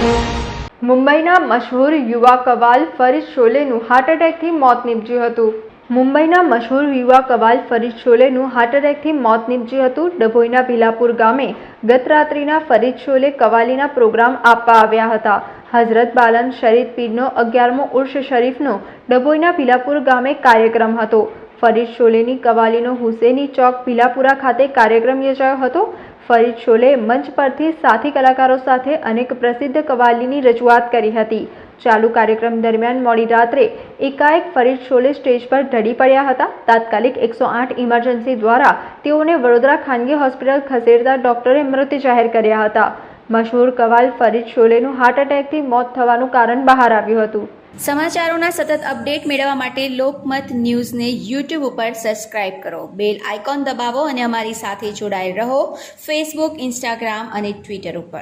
મુંબઈના મશહૂર યુવા કવાલ ફરીદ શોલેનું હાર્ટ એટેકથી મોત નીપજ્યું હતું. મુંબઈના મશહૂર યુવા કવાલ ફરીદ શોલેનું હાર્ટ એટેકથી મોત નીપજ્યું હતું. ડભોઈના ભીલાપુર ગામે ગત રાત્રિના ફરીદ શોલે કવાલીના પ્રોગ્રામ આપવા આવ્યા હતા. હઝરત બાલન શરીફ પીરનો અગિયારમો ઉર્ષ શરીફનો ડભોઈના ભીલાપુર ગામે કાર્યક્રમ હતો. ફરીદ શોલેની કવાલીનો હુસેની ચોક પીલાપુરા ખાતે કાર્યક્રમ યોજાયો હતો. ફરીદ શોલે મંચ પરથી સાથી કલાકારો સાથે અનેક પ્રસિદ્ધ કવાલીની રજૂઆત કરી હતી. ચાલુ કાર્યક્રમ દરમિયાન મોડી રાત્રે એકાએક ફરીદ શોલે સ્ટેજ પર ઢળી પડ્યા હતા. તાત્કાલિક એકસો આઠ ઇમરજન્સી દ્વારા તેઓને વડોદરા ખાનગી હોસ્પિટલ ખસેડતા ડોક્ટરે મૃત જાહેર કર્યા હતા. મશહૂર કવાલ ફરીદ શોલેનું હાર્ટ એટેકથી મોત થવાનું કારણ બહાર આવ્યું હતું. સમાચારોના સતત અપડેટ મેળવવા માટે લોકમત ન્યૂઝને યુટ્યુબ ઉપર સબસ્ક્રાઇબ કરો. બેલ આઇકોન દબાવો અને અમારી સાથે જોડાયેલ રહો. ફેસબુક ઇન્સ્ટાગ્રામ અને ટ્વિટર ઉપર.